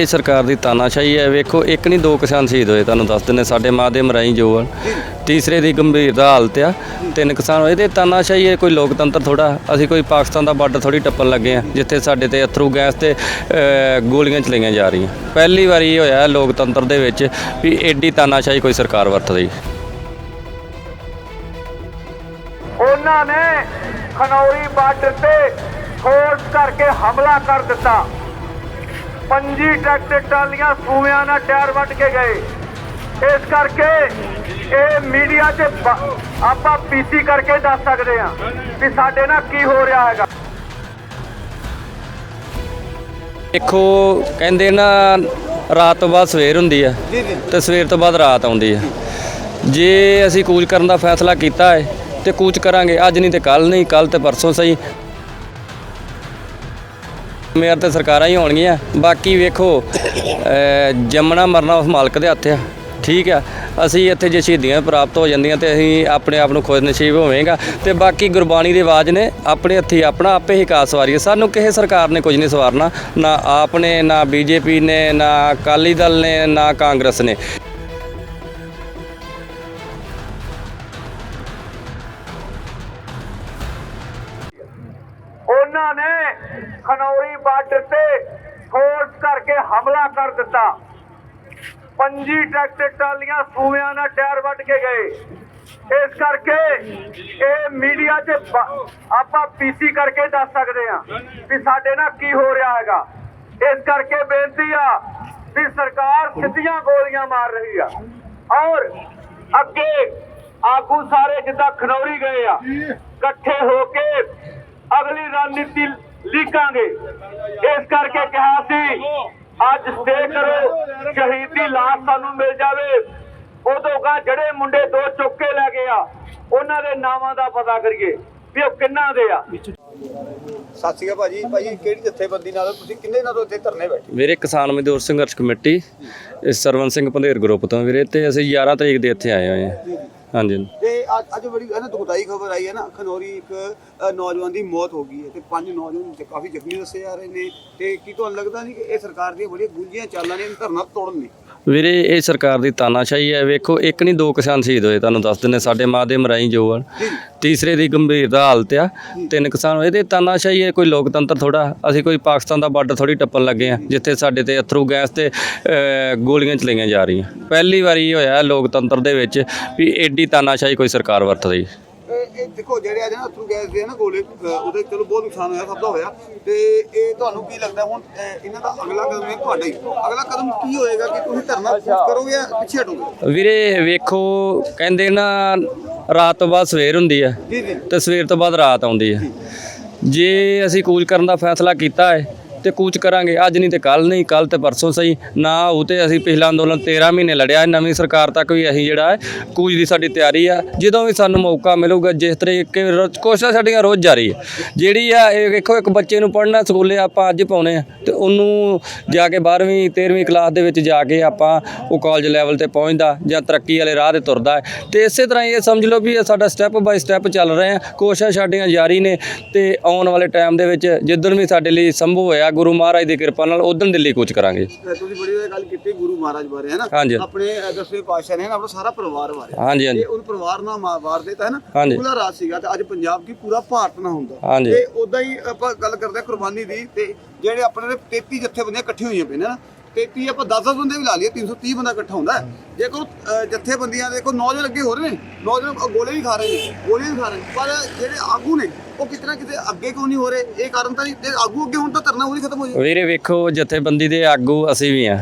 ਇਹ ਸਰਕਾਰ ਦੀ ਤਾਨਾਸ਼ਾਹੀ ਹੈ। ਵੇਖੋ, ਇੱਕ ਨਹੀਂ, ਦੋ ਕਿਸਾਨ ਸ਼ਹੀਦ ਹੋਏ, ਤੁਹਾਨੂੰ ਦੱਸ ਦਿੰਦੇ ਸਾਡੇ ਮਾਂ ਦੇ ਮਰਾਈ ਜੋਵਨ ਤੀਸਰੇ ਦੀ ਗੰਭੀਰ ਹਾਲਤ ਆ। ਤਿੰਨ ਕਿਸਾਨ ਹੋਏ ਤੇ ਤਾਨਾਸ਼ਾਹੀ ਹੈ, ਕੋਈ ਲੋਕਤੰਤਰ ਥੋੜਾ ਅਸੀਂ ਕੋਈ ਪਾਕਿਸਤਾਨ ਦਾ ਬਾਰਡਰ ਥੋੜੀ ਟੱਪਣ ਲੱਗੇ ਆ ਜਿੱਥੇ ਸਾਡੇ ਤੇ ਅਥਰੂ ਗੈਸ ਤੇ ਗੋਲੀਆਂ ਚਲਾਈਆਂ ਜਾ ਰਹੀਆਂ। ਪਹਿਲੀ ਵਾਰੀ ਇਹ ਹੋਇਆ ਲੋਕਤੰਤਰ ਦੇ ਵਿੱਚ ਵੀ ਐਡੀ ਤਾਨਾਸ਼ਾਹੀ ਕੋਈ ਸਰਕਾਰ ਵਰਤਦੀ। ਉਹਨਾਂ ਨੇ ਖਨੌਰੀ ਬਾਰਡਰ ਤੇ ਫੋਰਸ ਕਰਕੇ ਹਮਲਾ ਕਰ ਦਿੱਤਾ। ਪੰਜੀ ਟਰੈਕਟਰ ਟਰਾਲੀਆਂ ਸੂਵਿਆਂ ਨਾਲ ਟਾਇਰ ਵੱਢ ਕੇ ਗਏ। ਇਸ ਕਰਕੇ ਇਹ ਮੀਡੀਆ 'ਚ ਆਪਾਂ ਪੀਸੀ ਕਰਕੇ ਦੱਸ ਸਕਦੇ ਹਾਂ ਕਿ ਸਾਡੇ ਨਾਲ ਕੀ ਹੋ ਰਿਹਾ ਹੈਗਾ। ਦੇਖੋ ਕਹਿੰਦੇ ਨਾ ਰਾਤ ਤੋਂ ਬਾਅਦ ਸਵੇਰ ਹੁੰਦੀ ਆ ਤੇ ਸਵੇਰ ਤੋਂ ਬਾਅਦ ਰਾਤ ਆਉਂਦੀ ਆ। ਜੇ ਅਸੀਂ ਕੂਚ ਕਰਨ ਦਾ ਫੈਸਲਾ ਕੀਤਾ ਹੈ ਤੇ ਕੂਚ ਕਰਾਂਗੇ ਅੱਜ ਨਹੀਂ ਤੇ ਕੱਲ ਨਹੀਂ ਕੱਲ ਤੇ ਪਰਸੋਂ ਸਹੀ। ਮੇਰ ਤੇ ਸਰਕਾਰਾਂ ਹੀ ਹੋਣਗੀਆਂ ਬਾਕੀ ਵੇਖੋ ਜੰਮਣਾ ਮਰਨਾ ਉਸ ਮਾਲਕ ਦੇ ਹੱਥ ਆ। ਠੀਕ ਆ। ਅਸੀਂ ਇੱਥੇ ਜੇ ਸ਼ਹੀਦੀਆਂ ਪ੍ਰਾਪਤ ਹੋ ਜਾਂਦੀਆਂ ਤੇ ਅਸੀਂ ਆਪਣੇ ਆਪ ਨੂੰ ਖੁਸ਼ ਨਸੀਬ ਹੋਵੇਗਾ। ਤੇ ਬਾਕੀ ਗੁਰਬਾਣੀ ਦੀ ਆਵਾਜ਼ ਨੇ, ਆਪਣੇ ਹੱਥੀ ਆਪਣਾ ਆਪੇ ਹੀ ਕਾਸ ਸਵਾਰੀ ਸਾਨੂੰ ਕਿਸੇ ਸਰਕਾਰ ਨੇ ਕੁਝ ਨਹੀਂ ਸਵਾਰਨਾ। ਨਾ ਆਪ ਨੇ ਨਾ ਬੀਜੇਪੀ ਨੇ, ਨਾ ਅਕਾਲੀ ਦਲ ਨੇ, ਨਾ ਕਾਂਗਰਸ ਨੇ। ਖਨੌਰੀ ਬਾਰਡਰ ਤੇ ਫੋਰਸ ਕਰਕੇ ਹਮਲਾ ਕਰ ਦਿੱਤਾ। ਪੰਜੀ ਟਰੈਕਟਰ ਟਰਾਲੀਆਂ ਸੂਵਿਆਂ ਨਾਲ ਟਾਇਰ ਵੱਢ ਕੇ ਗਏ। ਇਸ ਕਰਕੇ ਇਹ ਮੀਡੀਆ 'ਚ ਆਪਾਂ ਪੀਸੀ ਕਰਕੇ ਦੱਸ ਸਕਦੇ ਹਾਂ ਕਿ ਸਾਡੇ ਨਾਲ ਕੀ ਹੋ ਰਿਹਾ ਹੈਗਾ। ਇਸ ਕਰਕੇ ਬੇਨਤੀ ਆ ਵੀ ਸਰਕਾਰ ਸਿੱਧੀਆਂ ਗੋਲੀਆਂ ਮਾਰ ਰਹੀ ਆ। ਔਰ ਅੱਗੇ ਆਗੂ ਸਾਰੇ ਜਿੱਦਾਂ ਖਨੌਰੀ ਗਏ ਆ, ਇਕੱਠੇ ਹੋ ਕੇ ਅਗਲੀ ਰਣਨੀਤੀ ਲਿਖਾਂਗੇ। ਇਸ ਕਰਕੇ ਕਿਹਾ ਸੀ ਅੱਜ ਸਟੇ ਕਰੋ ਸ਼ਹੀਦੀ ਲਾਸ਼ ਸਾਨੂੰ ਮਿਲ ਜਾਵੇ। ਉਦੋਂ ਗਾ ਜਿਹੜੇ ਮੁੰਡੇ ਦੋ ਚੁੱਕ ਕੇ ਲੈ ਗਏ ਆ ਉਹਨਾਂ ਦੇ ਨਾਵਾਂ ਦਾ ਪਤਾ ਕਰੀਏ ਵੀ ਉਹ ਕਿੰਨਾ ਦੇ ਆ। ਸਤਿ ਸ਼੍ਰੀ ਅਕਾਲ ਭਾਜੀ। ਭਾਜੀ ਕਿਹੜੀ ਜਥੇਬੰਦੀ ਨਾਲ? ਤੁਸੀਂ ਕਿੰਨੇ ਨਾਲ ਇੱਥੇ ਧਰਨੇ ਬੈਠੇ? ਵੀਰੇ ਕਿਸਾਨ ਮਜ਼ਦੂਰ ਸੰਘਰਸ਼ ਕਮੇਟੀ ਸਰਵਨ ਸਿੰਘ ਪੰਧੇਰ ਗਰੁੱਪ ਤੋਂ ਵੀਰੇ ਤੇ ਅਸੀਂ 11 ਤਰੀਕ ਦੇ ਇੱਥੇ ਆਏ ਹੋਏ ਹਾਂ। ਹਾਂਜੀ। ਹਾਂਜੀ ਤੇ ਅੱਜ ਅੱਜ ਬੜੀ ਹੈ ਨਾ ਦੁਖਦਾਈ ਖਬਰ ਆਈ ਹੈ ਨਾ ਖਨੌਰੀ ਇੱਕ ਅ, ਨੌਜਵਾਨ ਦੀ ਮੌਤ ਹੋ ਗਈ ਹੈ ਤੇ ਪੰਜ ਨੌਜਵਾਨ ਤੇ ਕਾਫੀ ਜ਼ਖਮੀ ਦੱਸੇ ਜਾ ਰਹੇ ਨੇ ਤੇ ਕੀ ਤੁਹਾਨੂੰ ਲੱਗਦਾ ਨਹੀਂ ਕਿ ਇਹ ਸਰਕਾਰ ਦੀਆਂ ਬੜੀਆਂ ਗੁੰਝੀਆਂ ਚਾਲਾਂ ਨੇ ਇਹਨੂੰ ਧਰਨਾ ਤੋੜਨ ਨੇ? ਵੀਰੇ, ਇਹ ਸਰਕਾਰ ਦੀ ਤਾਨਾਸ਼ਾਹੀ ਹੈ। ਵੇਖੋ, ਇੱਕ ਨਹੀਂ, ਦੋ ਕਿਸਾਨ ਸ਼ਹੀਦ ਹੋਏ, ਤੁਹਾਨੂੰ ਦੱਸ ਦਿੰਦੇ ਸਾਡੇ ਮਾਂ ਦੇ ਮਰਾਈ ਜੋਵਨ ਤੀਸਰੇ ਦੀ ਗੰਭੀਰਤਾ ਹਾਲਤ ਆ। ਤਿੰਨ ਕਿਸਾਨ ਇਹਦੇ ਤਾਨਾਸ਼ਾਹੀ ਹੈ। ਕੋਈ ਲੋਕਤੰਤਰ ਥੋੜਾ ਅਸੀਂ ਕੋਈ ਪਾਕਿਸਤਾਨ ਦਾ ਬਾਰਡਰ ਥੋੜੀ ਟੱਪਣ ਲੱਗੇ ਆ ਜਿੱਥੇ ਸਾਡੇ ਤੇ ਅਥਰੂ, ਗੈਸ ਤੇ ਗੋਲੀਆਂ ਚਲਾਈਆਂ ਜਾ ਰਹੀਆਂ। ਪਹਿਲੀ ਵਾਰੀ ਇਹ ਹੋਇਆ ਲੋਕਤੰਤਰ ਦੇ ਵਿੱਚ ਵੀ ਐਡੀ ਤਾਨਾਸ਼ਾਹੀ ਕੋਈ ਸਰਕਾਰ ਵਰਤ ਰਹੀ ਇਹ ਇਹ ਦੇਖੋ ਜਿਹੜੇ ਅੱਜ ਨਾ ਅਥਰੂ ਗੈਸ ਦੇ ਨਾ ਗੋਲੇ ਅ, ਉਹਦੇ ਚਲੋ ਬਹੁਤ ਨੁਕਸਾਨ ਹੋਇਆ ਸਭ ਦਾ ਹੋਇਆ। ਤੇ ਇਹ ਤੁਹਾਨੂੰ ਕੀ ਲੱਗਦਾ ਹੁਣ ਅ, ਇਹਨਾਂ ਦਾ ਅਗਲਾ ਕਦਮ ਇਹ ਤੁਹਾਡਾ ਹੀ। ਅਗਲਾ ਕਦਮ ਕੀ ਹੋਏਗਾ ਕਿ ਤੁਸੀਂ ਧਰਨਾ ਕਰੋਗੇ ਜਾਂ ਪਿੱਛੇ ਹਟੋਗੇ? ਵੀਰੇ ਵੇਖੋ ਕਹਿੰਦੇ ਨਾ ਰਾਤ ਤੋਂ ਬਾਅਦ ਸਵੇਰ ਹੁੰਦੀ ਆ। ਜੀ ਜੀ। ਤੇ ਸਵੇਰ ਤੋਂ ਬਾਅਦ ਰਾਤ ਆਉਂਦੀ ਹੈ ਜੇ ਅਸੀਂ ਕੂਚ ਕਰਨ ਦਾ ਫੈਸਲਾ ਕੀਤਾ ਹੈ ਤੇ ਕੂਚ ਕਰਾਂਗੇ। ਅੱਜ ਨਹੀਂ ਤੇ ਕੱਲ ਨਹੀਂ ਕੱਲ ਤੇ ਪਰਸੋਂ ਸਹੀ। ਨਾ ਉਹ ਤੇ ਅਸੀਂ ਪਿਛਲਾ ਅੰਦੋਲਨ 13 ਮਹੀਨੇ ਲੜਿਆ ਨਵੀਂ ਸਰਕਾਰ ਤੱਕ ਵੀ ਅਸੀਂ ਜਿਹੜਾ ਹੈ, ਕੂਚ ਦੀ ਸਾਡੀ ਤਿਆਰੀ ਆ। ਜਦੋਂ ਵੀ ਸਾਨੂੰ ਮੌਕਾ ਮਿਲੂਗਾ, ਜਿਸ ਤਰੀਕੇ ਰੋਜ਼- ਕੋਸ਼ਿਸ਼ਾਂ ਸਾਡੀਆਂ ਰੋਜ਼ ਜਾਰੀ ਹੈ। ਜਿਹੜੀ ਆ, ਇਹ ਵੇਖੋ, ਇੱਕ ਬੱਚੇ ਨੂੰ ਪੜ੍ਹਨਾ, ਸਕੂਲੇ ਆਪਾਂ ਅੱਜ ਪਾਉਨੇ ਆ। ਤੇ ਉਹਨੂੰ ਜਾ ਕੇ 12ਵੀਂ 13ਵੀਂ ਕਲਾਸ ਦੇ ਵਿੱਚ ਜਾ ਕੇ ਆਪਾਂ ਉਹ ਕਾਲਜ ਲੈਵਲ ਤੇ ਪਹੁੰਚਦਾ ਜਾਂ ਤਰੱਕੀ ਵਾਲੇ ਰਾਹ ਤੇ ਤੁਰਦਾ ਹੈ। ਤੇ ਇਸੇ ਤਰ੍ਹਾਂ ਇਹ ਸਮਝ ਲਓ ਵੀ ਇਹ ਸਾਡਾ ਸਟੈਪ ਬਾਈ ਸਟੈਪ ਚੱਲ ਰਿਹਾ ਕੋਸ਼ਿਸ਼ਾਂ ਸਾਡੀਆਂ ਜਾਰੀ ਨੇ ਤੇ ਆਉਣ ਵਾਲੇ ਟਾਈਮ ਦੇ ਵਿੱਚ ਜਿੱਦਣ ਵੀ ਸਾਡੇ ਲਈ ਸੰਭਵ ਹੋਇਆ ਗੁਰੂ ਮਹਾਰਾਜ ਦੀ ਕਿਰਪਾ ਨਾਲ ਉਦੋਂ ਦਿੱਲੀ ਕੂਚ ਕਰਾਂਗੇ ਤੁਸੀਂ ਬੜੀ ਵਧੀਆ ਗੱਲ ਕੀਤੀ ਗੁਰੂ ਮਹਾਰਾਜ ਬਾਰੇ ਹੈ ਨਾ ਹਾਂਜੀ। ਆਪਣੇ ਅ, ਦਸਵੇਂ ਪਾਤਸ਼ਾਹ ਨੇ ਨਾ ਆਪਣਾ ਸਾਰਾ ਪਰਿਵਾਰ ਬਾਰੇ ਹਾਂਜੀ ਹਾਂਜੀ ਤੇ ਉਹ ਪਰਿਵਾਰ ਨਾਲ ਮਾ- ਵਾਰ ਦੇਤਾ ਹੈ ਨਾ ਹਾਂਜੀ। ਪੂਰਾ ਰਾਜ ਸੀਗਾ ਤੇ ਅੱਜ ਪੰਜਾਬ ਕੀ ਪੂਰਾ ਭਾਰਤ ਨਾ ਹੁੰਦਾ ਹਾਂਜੀ। ਤੇ ਉਦਾਂ ਹੀ ਆਪਾਂ ਗੱਲ ਕਰਦੇ ਹਾਂ ਕੁਰਬਾਨੀ ਦੀ ਤੇ ਜਿਹੜੇ ਆਪਣੇ ਦੇ 33 ਜਥੇਬੰਦੀਆਂ ਇਕੱਠੀਆਂ ਹੋਈਆਂ ਪਈਆਂ ਨੇ ਨਾ 33 ਆਪਾਂ 10-10 ਬੰਦੇ ਵੀ ਲਾ ਲਈਏ 330 ਬੰਦਾ ਇਕੱਠਾ ਹੁੰਦਾ। ਜੇਕਰ ਅ, ਜਥੇਬੰਦੀਆਂ ਦੇ ਕੋਈ ਨੌਜਵਾਨ ਲੱਗੇ ਹੋ ਰਹੇ ਨੇ ਨੌਜਵਾਨ ਗੋਲੇ ਵੀ ਖਾ ਰਹੇ ਨੇ ਗੋਲੀਆਂ ਵੀ ਖਾ ਰਹੇ ਪਰ ਜਿਹੜੇ ਆਗੂ ਨੇ ਉਹ ਕਿਤੇ ਨਾ ਕਿਤੇ ਅੱਗੇ ਕਿਉਂ ਨਹੀਂ ਹੋ ਰਹੇ? ਇਹ ਕਾਰਨ ਤਾਂ ਜੇ ਆਗੂ ਅੱਗੇ ਹੁਣ ਤਾਂ ਧਰਨਾ ਉਹ ਹੀ ਖਤਮ ਹੋ ਜਾਊ। ਵੀਰੇ ਵੇਖੋ ਜਥੇਬੰਦੀ ਦੇ ਆਗੂ ਅਸੀਂ ਵੀ ਆ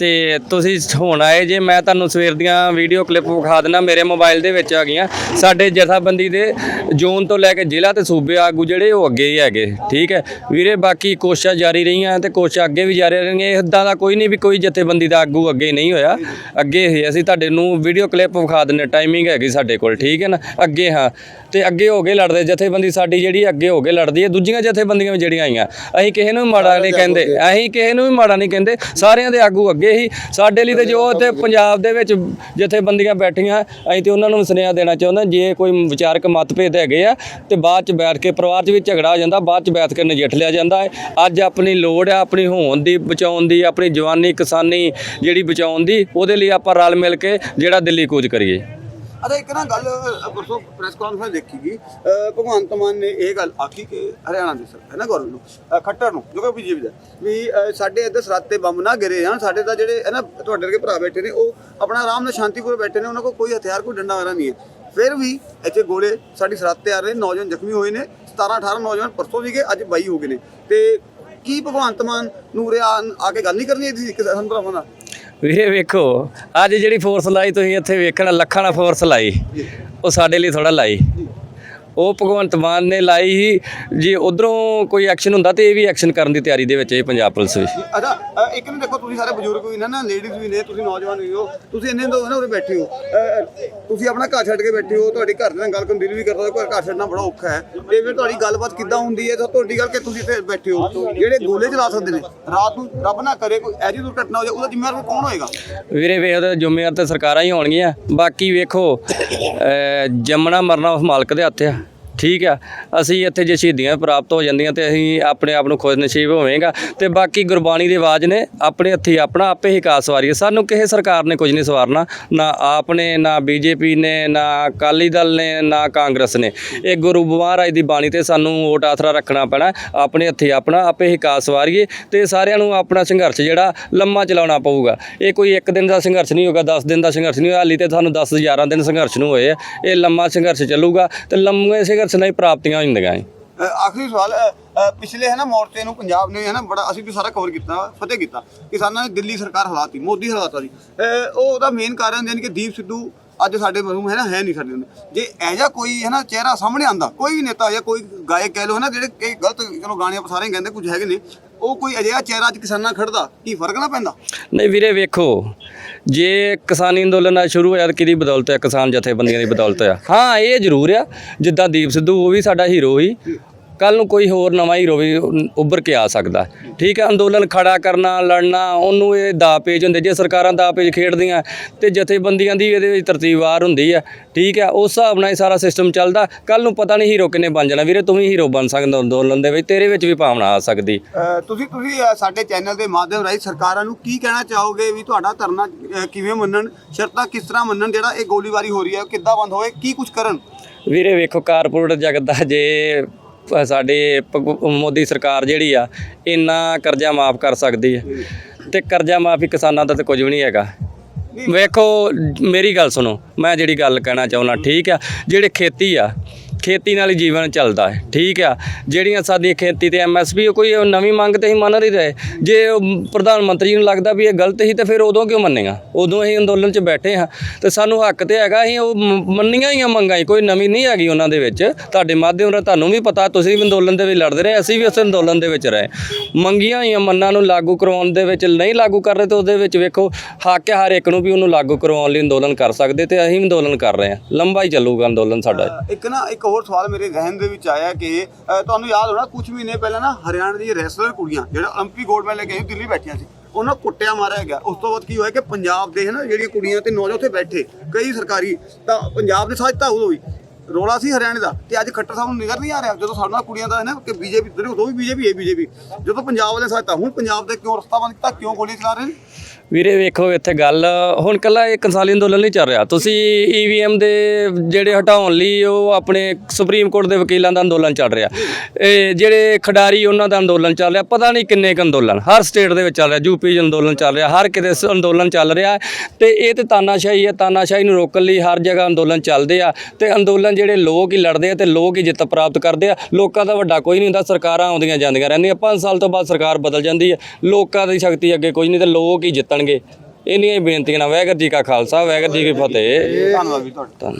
ਤੇ ਤੁਸੀਂ ਹੁਣ ਆਏ ਜੇ ਮੈਂ ਤੁਹਾਨੂੰ ਸਵੇਰ ਦੀਆਂ ਵੀਡੀਓ ਕਲਿੱਪ ਵਿਖਾ ਦੇਣਾ ਮੇਰੇ ਮੋਬਾਈਲ ਦੇ ਵਿੱਚ ਆ ਗਈਆਂ। ਸਾਡੇ ਜਥੇਬੰਦੀ ਦੇ ਜ਼ੋਨ ਤੋਂ ਲੈ ਕੇ ਜ਼ਿਲ੍ਹਾ ਤੇ ਸੂਬੇ ਆਗੂ ਜਿਹੜੇ ਉਹ ਅੱਗੇ ਹੀ ਹੈਗੇ। ਠੀਕ ਹੈ? ਵੀਰੇ ਬਾਕੀ ਕੋਸ਼ਿਸ਼ਾਂ ਜਾਰੀ ਰਹੀਆਂ ਤੇ ਕੋਸ਼ਿਸ਼ਾਂ ਅੱਗੇ ਵੀ ਜਾਰੀ ਰਹਿਣਗੀਆਂ। ਇਦਾਂ ਦਾ ਕੋਈ ਨਹੀਂ ਵੀ ਕੋਈ ਜਥੇਬੰਦੀ ਦਾ ਆਗੂ ਅੱਗੇ ਨਹੀਂ ਹੋਇਆ। ਅੱਗੇ ਹੀ ਅਸੀਂ ਤੁਹਾਡੇ ਨੂੰ ਵੀਡੀਓ ਕਲਿੱਪ ਵਿਖਾ ਦਿੰਨੇ ਟਾਈਮਿੰਗ ਹੈਗੀ ਸਾਡੇ ਕੋਲ ਠੀਕ ਹੈ ਨਾ? ਅੱਗੇ ਹਾਂ। ਤੇ ਅੱਗੇ ਹੋ ਕੇ ਲੜਦੇ ਜਥੇਬੰਦੀ ਸਾਡੀ ਜਿਹੜੀ ਅੱਗੇ ਹੋ ਕੇ ਲੜਦੀ ਹੈ ਦੂਜੀਆਂ ਜਥੇਬੰਦੀਆਂ ਵੀ ਜਿਹੜੀਆਂ ਆਈਆਂ ਅਸੀਂ ਕਿਸੇ ਨੂੰ ਵੀ ਮਾੜਾ ਨਹੀਂ ਕਹਿੰਦੇ ਅਸੀਂ ਕਿਸੇ ਨੂੰ ਵੀ ਮਾੜਾ ਨਹੀਂ ਕਹਿੰਦੇ ਸਾਰਿਆਂ ਦੇ ਆਗੂ ਅੱਗੇ ਹੀ ਸਾਡੇ ਲਈ ਤੇ ਜੋ ਇੱਥੇ ਪੰਜਾਬ ਦੇ ਵਿੱਚ ਜਥੇਬੰਦੀਆਂ ਬੈਠੀਆਂ ਅਸੀਂ ਤੇ ਉਹਨਾਂ ਨੂੰ ਸੁਨੇਹਾ ਦੇਣਾ ਚਾਹੁੰਦੇ ਜੇ ਕੋਈ ਵਿਚਾਰਕ ਮਤਭੇਦ ਹੈਗੇ ਆ ਤੇ ਬਾਅਦ ਚ ਬੈਠ ਕੇ ਪਰਿਵਾਰ ਚ ਵੀ ਝਗੜਾ ਹੋ ਜਾਂਦਾ ਬਾਅਦ ਚ ਬੈਠ ਕੇ ਨਜਿੱਠ ਲਿਆ ਜਾਂਦਾ ਹੈ। ਅੱਜ ਆਪਣੀ ਲੋੜ ਆ ਆਪਣੀ ਹੋਣ ਦੀ ਬਚਾਉਣ ਦੀ ਆਪਣੀ ਜਵਾਨੀ ਕਿਸਾਨੀ ਜਿਹੜੀ ਬਚਾਉਣ ਦੀ ਉਹਦੇ ਲਈ ਆਪਾਂ ਰਲ ਮਿਲ ਕੇ ਜਿਹੜਾ ਦਿੱਲੀ ਕੂਚ ਕਰੀਏ। ਅਰੇ ਇੱਕ ਨਾ ਗੱਲ ਅ, ਪਰਸੋਂ ਪ੍ਰੈਸ ਕਾਨਫਰੰਸ ਦੇਖੀ ਗਈ। ਅ, ਭਗਵੰਤ ਮਾਨ ਨੇ ਇਹ ਗੱਲ ਆਖੀ ਕਿ ਹਰਿਆਣਾ ਦੀ ਸਰ ਹੈ ਨਾ ਗੌਰਮੈਂਟ ਨੂੰ ਅ, ਖੱਟਰ ਨੂੰ ਜੋ ਕਿ ਬੀਜੇਪੀ ਦਾ ਵੀ ਅ, ਸਾਡੇ ਇੱਧਰ ਸਰਾਤੇ ਬੰਬ ਨਾ ਗਿਰੇ ਜਾਣ ਸਾਡੇ ਤਾਂ ਜਿਹੜੇ ਹੈ ਨਾ ਤੁਹਾਡੇ ਵਰਗੇ ਭਰਾ ਬੈਠੇ ਨੇ ਉਹ ਆਪਣਾ ਆਰਾਮ ਨਾਲ ਸ਼ਾਂਤੀਪੂਰ ਬੈਠੇ ਨੇ ਉਹਨਾਂ ਕੋਲ ਕੋਈ ਹਥਿਆਰ ਕੋਈ ਡੰਡਾ ਵਗੈਰਾ ਨਹੀਂ ਹੈ। ਫਿਰ ਵੀ ਇੱਥੇ ਗੋਲੇ ਸਾਡੀ ਸਰਾਤੇ ਆ ਰਹੇ ਨੌਜਵਾਨ ਜ਼ਖਮੀ ਹੋਏ ਨੇ 17 18 ਨੌਜਵਾਨ ਪਰਸੋਂ ਸੀਗੇ ਅੱਜ 22 ਹੋ ਗਏ ਨੇ। ਤੇ ਕੀ ਭਗਵੰਤ ਮਾਨ ਨੂੰ ਉਰੇ ਆ ਆ ਕੇ ਗੱਲ ਨਹੀਂ ਕਰਨੀ ਚਾਹੀਦੀ ਸੀ ਕਿਸਾਨ ਭਰਾਵਾਂ ਨਾਲ? ਵੀਰੇ ਵੇਖੋ, ਅੱਜ ਜਿਹੜੀ ਫੋਰਸ ਲਾਈ ਤੁਸੀਂ ਇੱਥੇ ਵੇਖਣਾ, ਲੱਖਾਂ ਨਾਲ ਫੋਰਸ ਲਾਈ। ਉਹ ਸਾਡੇ ਲਈ ਥੋੜਾ ਲਾਈ। ਉਹ ਭਗਵੰਤ ਮਾਨ ਨੇ ਲਾਈ ਹੀ ਜੇ ਉਧਰੋਂ ਕੋਈ ਐਕਸ਼ਨ ਹੁੰਦਾ ਤੇ ਇਹ ਵੀ ਐਕਸ਼ਨ ਕਰਨ ਦੀ ਤਿਆਰੀ ਦੇ ਵਿੱਚ ਇਹ ਪੰਜਾਬ ਪੁਲਿਸ ਵੀ। ਅੱਛਾ ਅ, ਇੱਕ ਨੇ ਦੇਖੋ ਤੁਸੀਂ ਸਾਰੇ ਬਜ਼ੁਰਗ ਵੀ ਨੇ ਨਾ ਲੇਡੀਜ਼ ਵੀ ਨੇ ਤੁਸੀਂ ਨੌਜਵਾਨ ਵੀ ਹੋ। ਤੁਸੀਂ ਇੰਨੇ ਦੋ ਨਾ ਉਰੇ ਬੈਠੇ ਹੋ। ਅ, ਤੁਸੀਂ ਆਪਣਾ ਘਰ ਛੱਡ ਕੇ ਬੈਠੇ ਹੋ ਤੁਹਾਡੀ ਘਰ ਦੇ ਨਾਲ ਗੱਲ ਕਰਨ ਦਿਲ ਵੀ ਕਰਦਾ ਕੋਈ ਘਰ ਛੱਡਣਾ ਬੜਾ ਔਖਾ ਹੈ। ਤੇ ਫਿਰ ਤੁਹਾਡੀ ਗੱਲਬਾਤ ਕਿੱਦਾਂ ਹੁੰਦੀ ਹੈ? ਤਾਂ ਤੁਹਾਡੀ ਗੱਲ ਕਿ ਤੁਸੀਂ ਇੱਥੇ ਬੈਠੇ ਹੋ? ਜਿਹੜੇ ਗੋਲੇ ਚਲਾ ਸਕਦੇ ਨੇ ਰਾਤ ਨੂੰ ਰੱਬ ਨਾ ਕਰੇ ਕੋਈ ਐਜੀ ਦੁਰਘਟਨਾ ਹੋ ਜਾਏ ਉਹਦਾ ਜ਼ਿੰਮੇਵਾਰ ਫਿਰ ਕੌਣ ਹੋਏਗਾ? ਵੀਰੇ ਵੇ ਉਹਦੇ ਜ਼ਿੰਮੇਵਾਰ ਤੇ ਸਰਕਾਰਾਂ ਹੀ ਹੋਣਗੀਆਂ। ਬਾਕੀ ਵੇਖੋ ਅਹ, ਜੰਮਣਾ ਮਰਨਾ ਉਸ ਮਾਲਕ ਦੇ ਹੱਥ ਆ। ਠੀਕ ਆ, ਅਸੀਂ ਇੱਥੇ ਜੇ ਸ਼ਹੀਦੀਆਂ ਪ੍ਰਾਪਤ ਹੋ ਜਾਂਦੀਆਂ ਤੇ ਅਸੀਂ ਆਪਣੇ ਆਪ ਨੂੰ ਖੁਸ਼ ਨਸੀਬ ਹੋਵੇਗਾ। ਤੇ ਬਾਕੀ ਗੁਰਬਾਣੀ ਦੀ ਆਵਾਜ਼ ਨੇ ਆਪਣੇ ਹੱਥੀ ਆਪਣਾ ਆਪੇ ਹੀ ਕਾਸ ਸਵਾਰੀਏ। ਸਾਨੂੰ ਕਿਸੇ ਸਰਕਾਰ ਨੇ ਕੁਝ ਨਹੀਂ ਸਵਾਰਨਾ, ਨਾ ਆਪ ਨੇ ਨਾ ਬੀਜੇਪੀ ਨੇ, ਨਾ ਅਕਾਲੀ ਦਲ ਨੇ, ਨਾ ਕਾਂਗਰਸ ਨੇ। ਇਹ ਗੁਰੂ ਮਹਾਰਾਜ ਦੀ ਬਾਣੀ ਤੇ ਸਾਨੂੰ ਵੋਟ ਆਸਰਾ ਰੱਖਣਾ ਪੈਣਾ, ਆਪਣੇ ਹੱਥੀ ਆਪਣਾ ਆਪੇ ਹੀ ਕਾਸ ਸਵਾਰੀਏ ਤੇ ਸਾਰਿਆਂ ਨੂੰ ਆਪਣਾ ਸੰਘਰਸ਼ ਜਿਹੜਾ ਲੰਮਾ ਚਲਾਉਣਾ ਪਊਗਾ। ਇਹ ਕੋਈ ਇੱਕ ਦਿਨ ਦਾ ਸੰਘਰਸ਼ ਨਹੀਂ ਹੋਗਾ 10 ਦਿਨ ਦਾ ਸੰਘਰਸ਼ ਨਹੀਂ ਹੋਇਆ ਹਾਲੀ ਤੇ ਸਾਨੂੰ 10 11 ਦਿਨ ਸੰਘਰਸ਼ ਨੂੰ ਹੋਏ ਆ। ਇਹ ਲੰਮਾ ਸੰਘਰਸ਼ ਚੱਲੂਗਾ ਤੇ ਲੰਮੇ ਸੰਘਰਸ਼ ਨਾਲ ਹੀ ਪ੍ਰਾਪਤੀਆਂ ਹੁੰਦੀਆਂ ਏ ਅ, ਆਖਰੀ ਸਵਾਲ ਅ, ਅ, ਪਿਛਲੇ ਹੈ ਨਾ ਮੋਰਚੇ ਨੂੰ ਪੰਜਾਬ ਨੇ ਹੈ ਨਾ ਬੜਾ ਅਸੀਂ ਵੀ ਸਾਰਾ ਕਵਰ ਕੀਤਾ ਫਤਿਹ ਕੀਤਾ। ਕਿਸਾਨਾਂ ਨੇ ਦਿੱਲੀ ਸਰਕਾਰ ਹਲਾਤੀ ਮੋਦੀ ਹਲਾਤਾ ਸੀ ਅ, ਉਹ ਉਹਦਾ ਮੇਨ ਕਾਰਨ ਦੇਣ ਕਿ ਦੀਪ ਸਿੱਧੂ ਅੱਜ ਸਾਡੇ ਮਰੂਮ ਹੈ ਨਾ ਹੈ ਨਹੀਂ ਸਾਡੇ ਹੁੰਦੇ ਜੇ ਇਹ ਜਿਹਾ ਕੋਈ ਹੈ ਨਾ ਚਿਹਰਾ ਸਾਹਮਣੇ ਆਂਦਾ ਕੋਈ ਵੀ ਨੇਤਾ ਜਾਂ ਕੋਈ ਗਾਇਕ ਕਹਿ ਲੋ ਹੈ ਨਾ ਜਿਹੜੇ ਕਈ ਗਲਤ ਚਲੋ ਗਾਣੇ ਆਪਾਂ ਸਾਰੇ ਹੀ ਕਹਿੰਦੇ ਕੁਝ ਹੈਗੇ ਨੇ ਉਹ ਕੋਈ ਅਜਿਹਾ ਚਿਹਰਾ ਅੱਜ ਕਿਸਾਨਾਂ ਖੜਦਾ, ਕੀ ਫ਼ਰਕ ਨਾ ਪੈਂਦਾ? ਨਹੀਂ ਵੀਰੇ ਵੇਖੋ, ਜੇ ਕਿਸਾਨੀ ਅੰਦੋਲਨ ਆ ਸ਼ੁਰੂ ਹੋਇਆ ਤਾਂ ਕਿਹਦੀ ਬਦੌਲਤ ਹੈ ਕਿਸਾਨ ਜਥੇਬੰਦੀਆਂ ਦੀ ਬਦੌਲਤ ਆ। ਹਾਂ, ਇਹ ਜ਼ਰੂਰ ਆ। ਜਿੱਦਾਂ ਦੀਪ ਸਿੱਧੂ, ਉਹ ਵੀ ਸਾਡਾ ਹੀਰੋ ਹੀ ਕੱਲ ਨੂੰ ਕੋਈ ਹੋਰ ਨਵਾਂ ਹੀਰੋ ਵੀ ਉੱਭਰ ਕੇ ਆ ਸਕਦਾ। ਠੀਕ ਹੈ ਅੰਦੋਲਨ ਖੜਾ ਕਰਨਾ ਲੜਨਾ ਉਹਨੂੰ ਇਹ ਦਾ ਪੇਜ ਹੁੰਦੇ ਜੇ ਸਰਕਾਰਾਂ ਦਾ ਪੇਜ ਖੇਡਦੀਆਂ ਤੇ ਜਥੇਬੰਦੀਆਂ ਦੀ ਇਹਦੇ ਵਿੱਚ ਤਰਤੀਬਵਾਰ ਹੁੰਦੀ ਆ ਠੀਕ ਹੈ ਉਸ ਹਿਸਾਬ ਨਾਲ ਹੀ ਸਾਰਾ ਸਿਸਟਮ ਚੱਲਦਾ। ਕੱਲ ਨੂੰ ਪਤਾ ਨਹੀਂ ਹੀਰੋ ਕਿੰਨੇ ਬਣ ਜਾਣਾ। ਵੀਰੇ ਤੂੰ ਵੀ ਹੀਰੋ ਬਣ ਸਕਦਾ ਅੰਦੋਲਨ ਦੇ ਵਿੱਚ ਤੇਰੇ ਵਿੱਚ ਵੀ ਭਾਵਨਾ ਆ ਸਕਦੀ। ਤੁਸੀਂ ਤੁਸੀਂ ਸਾਡੇ ਚੈਨਲ ਦੇ ਮਾਧਿਅਮ ਰਾਹੀਂ ਸਰਕਾਰਾਂ ਨੂੰ ਕੀ ਕਹਿਣਾ ਚਾਹੋਗੇ ਵੀ ਤੁਹਾਡਾ ਧਰਨਾ ਕਿਵੇਂ ਮੰਨਣ? ਸ਼ਰਤਾਂ ਕਿਸ ਤਰ੍ਹਾਂ ਮੰਨਣ? ਜਿਹੜਾ ਇਹ ਗੋਲੀਬਾਰੀ ਹੋ ਰਹੀ ਹੈ ਕਿੱਦਾਂ ਬੰਦ ਹੋਵੇ? ਕੀ ਕੁਝ ਕਰਨ? ਵੀਰੇ ਵੇਖੋ ਕਾਰਪੋਰੇਟ ਜਗਤ ਦਾ ਜੇ ਸਾਡੇ ਭਗਵ- ਮੋਦੀ ਸਰਕਾਰ ਜਿਹੜੀ ਆ, ਇੰਨਾ ਕਰਜ਼ਾ ਮਾਫ ਕਰ ਸਕਦੀ ਹੈ ਤੇ ਕਰਜ਼ਾ ਮਾਫੀ ਕਿਸਾਨਾਂ ਦਾ ਤਾਂ ਕੁਝ ਵੀ ਨਹੀਂ ਹੈਗਾ। ਵੇਖੋ, ਮੇਰੀ ਗੱਲ ਸੁਣੋ, ਮੈਂ ਜਿਹੜੀ ਗੱਲ ਕਹਿਣਾ ਚਾਹੁੰਦਾ, ਠੀਕ ਆ? ਜਿਹੜੇ ਖੇਤੀ ਆ ਖੇਤੀ ਨਾਲ ਹੀ ਜੀਵਨ ਚੱਲਦਾ ਹੈ। ਠੀਕ ਆ। ਜਿਹੜੀਆਂ ਸਾਡੀਆਂ ਖੇਤੀ ਤੇ ਐਮਐਸਪੀ ਕੋਈ ਉਹ ਨਵੀਂ ਮੰਗ ਤੇ ਹੀ ਮੰਨ ਨਹੀਂ ਰਹੇ। ਜੇ ਪ੍ਰਧਾਨ ਮੰਤਰੀ ਨੂੰ ਲੱਗਦਾ ਵੀ ਇਹ ਗਲਤ ਸੀ ਤੇ ਫਿਰ ਉਦੋਂ ਕਿਉਂ ਮੰਨੇਗਾ? ਉਦੋਂ ਅਸੀਂ ਅੰਦੋਲਨ 'ਚ ਬੈਠੇ ਹਾਂ ਤੇ ਸਾਨੂੰ ਹੱਕ ਤੇ ਹੈਗਾ ਅਸੀਂ ਉਹ ਮੰਨੀਆਂ ਹੀ ਆ ਮੰਗਾਂ ਹੀ। ਕੋਈ ਨਵੀਂ ਨਹੀਂ ਹੈਗੀ ਉਹਨਾਂ ਦੇ ਵਿੱਚ। ਤੁਹਾਡੇ ਮਾਧਿਅਮ ਨਾਲ ਤੁਹਾਨੂੰ ਵੀ ਪਤਾ, ਤੁਸੀਂ ਵੀ ਅੰਦੋਲਨ ਦੇ ਵਿੱਚ ਲੜਦੇ ਰਹੇ, ਅਸੀਂ ਵੀ ਉਸ ਅੰਦੋਲਨ ਦੇ ਵਿੱਚ ਰਹੇ। ਮੰਗੀਆਂ ਹੀ ਆ ਮੰਨਾਂ ਨੂੰ ਲਾਗੂ ਕਰਵਾਉਣ ਦੇ ਵਿੱਚ, ਨਹੀਂ ਲਾਗੂ ਕਰ ਰਹੇ ਤੇ ਉਹਦੇ ਵਿੱਚ ਵੇਖੋ, ਹੱਕ ਹੈ ਹਰ ਇੱਕ ਨੂੰ ਵੀ ਉਹਨੂੰ ਲਾਗੂ ਕਰਵਾਉਣ ਲਈ ਅੰਦੋਲਨ ਕਰ ਸਕਦੇ ਤੇ ਅਸੀਂ ਵੀ ਅੰਦੋਲਨ ਕਰ ਰਹੇ ਹਾਂ। ਲੰਬਾ ਹੀ ਚੱਲੂਗਾ ਅੰਦੋਲਨ ਸਾਡਾ। ਇੱਕ ਨਾ, ਇੱਕ ਹੋਰ ਸਵਾਲ ਮੇਰੇ ਜ਼ਿਹਨ ਦੇ ਵਿੱਚ ਆਇਆ ਕਿ ਅ, ਤੁਹਾਨੂੰ ਯਾਦ ਹੋਣਾ ਕੁਝ ਮਹੀਨੇ ਪਹਿਲਾਂ ਨਾ ਹਰਿਆਣਾ ਦੀ ਰੈਸਲਰ ਕੁੜੀਆਂ ਜਿਹੜਾ 올림픽 ਗੋਲਡ ਮੈਡਲ ਲੈ ਕੇ ਆਈ ਦਿੱਲੀ ਬੈਠੀਆਂ ਸੀ ਉਹਨਾਂ ਨੂੰ ਕੁੱਟਿਆ ਮਾਰਿਆ ਗਿਆ ਉਸ ਤੋਂ ਬਾਅਦ ਕੀ ਹੋਇਆ ਕਿ ਪੰਜਾਬ ਦੇ ਹੈ ਨਾ ਜਿਹੜੀਆਂ ਕੁੜੀਆਂ ਤੇ ਨੌਜਵਾਨ ਉੱਥੇ ਬੈਠੇ ਕਈ ਸਰਕਾਰੀ ਤਾਂ ਪੰਜਾਬ ਦੇ ਸਾਥ ਤਾਂ ਉਦੋਂ ਵੀ ਰੋਲਾ ਸੀ ਹਰਿਆਣੇ ਦਾ ਤੇ ਅੱਜ ਖੱਟਰ ਸਾਹਿਬ ਨੂੰ ਨਿਗਰ ਨਹੀਂ ਆ ਰਿਹਾ ਜਦੋਂ ਸਾਡੇ ਨਾਲ ਕੁੜੀਆਂ ਦਾ ਹੈ ਨਾ ਕਿ ਬੀਜੇਪੀ ਦੋਵੇਂ ਉਦੋਂ ਵੀ ਬੀਜੇਪੀ ਹੈ ਬੀਜੇਪੀ ਜਦੋਂ ਪੰਜਾਬ ਵਾਲੇ ਸਾਥ ਤਾਂ ਹੁਣ ਪੰਜਾਬ ਦੇ ਕਿਉਂ ਰਸਤਾ ਬੰਦ ਕੀਤਾ ਕਿਉਂ ਗੋਲੀ ਚਲਾ ਰਹੇ ਨੇ ਵੀਰੇ ਵੇਖੋ ਇੱਥੇ ਗੱਲ, ਹੁਣ ਕੱਲਾ ਇਹ ਕਿਸਾਨੀ ਅੰਦੋਲਨ ਨਹੀਂ ਚੱਲ ਰਿਹਾ। ਤੁਸੀਂ ਈਵੀਐਮ ਦੇ ਜਿਹੜੇ ਹਟਾਉਣ ਲਈ ਉਹ ਆਪਣੇ ਸੁਪਰੀਮ ਕੋਰਟ ਦੇ ਵਕੀਲਾਂ ਦਾ ਅੰਦੋਲਨ ਚੱਲ ਰਿਹਾ। ਇਹ ਜਿਹੜੇ ਖਿਡਾਰੀ ਉਹਨਾਂ ਦਾ ਅੰਦੋਲਨ ਚੱਲ ਰਿਹਾ। ਪਤਾ ਨਹੀਂ ਕਿੰਨੇ ਕੁ ਅੰਦੋਲਨ, ਹਰ ਸਟੇਟ ਦੇ ਵਿੱਚ ਚੱਲ ਰਿਹਾ ਯੂਪੀ 'ਚ ਅੰਦੋਲਨ ਚੱਲ ਰਿਹਾ, ਹਰ ਕਿਤੇ ਸ- ਅੰਦੋਲਨ ਚੱਲ ਰਿਹਾ। ਹੈ ਤੇ ਇਹ ਤੇ ਤਾਨਾਸ਼ਾਹੀ ਹੈ, ਤਾਨਾਸ਼ਾਹੀ ਨੂੰ ਰੋਕਣ ਲਈ ਹਰ ਜਗ੍ਹਾ ਅੰਦੋਲਨ ਚੱਲਦੇ ਆ। ਤੇ ਅੰਦੋਲਨ ਜਿਹੜੇ ਲੋਕ ਹੀ ਲੜਦੇ ਆ ਤੇ ਲੋਕ ਹੀ ਜਿੱਤ ਪ੍ਰਾਪਤ ਕਰਦੇ ਆ। ਲੋਕਾਂ ਦਾ ਵੱਡਾ ਕੋਈ ਨਹੀਂ ਹੁੰਦਾ, ਸਰਕਾਰਾਂ ਆਉਂਦੀਆਂ ਜਾਂਦੀਆਂ ਰਹਿੰਦੀਆਂ। 5 ਸਾਲ ਤੋਂ ਬਾਅਦ ਸਰਕਾਰ ਬਦਲ ਜਾਂਦੀ ਹੈ। ਲੋਕਾਂ ਦੀ ਸ਼ਕਤੀ ਅੱਗੇ ਕੋਈ ਨਹੀਂ ਤੇ ਲੋਕ ਹੀ ਜਿੱਤਣ ਜਿੱਤਣਗੇ ਇੰਨੀਆਂ ਹੀ ਬੇਨਤੀਆਂ ਵਾਹਿਗੁਰੂ ਜੀ ਕਾ ਖਾਲਸਾ ਵਾਹਿਗੁਰੂ ਜੀ ਕੀ ਫਤਿਹ। ਧੰਨਵਾਦ ਵੀ ਤੁਹਾਡਾ।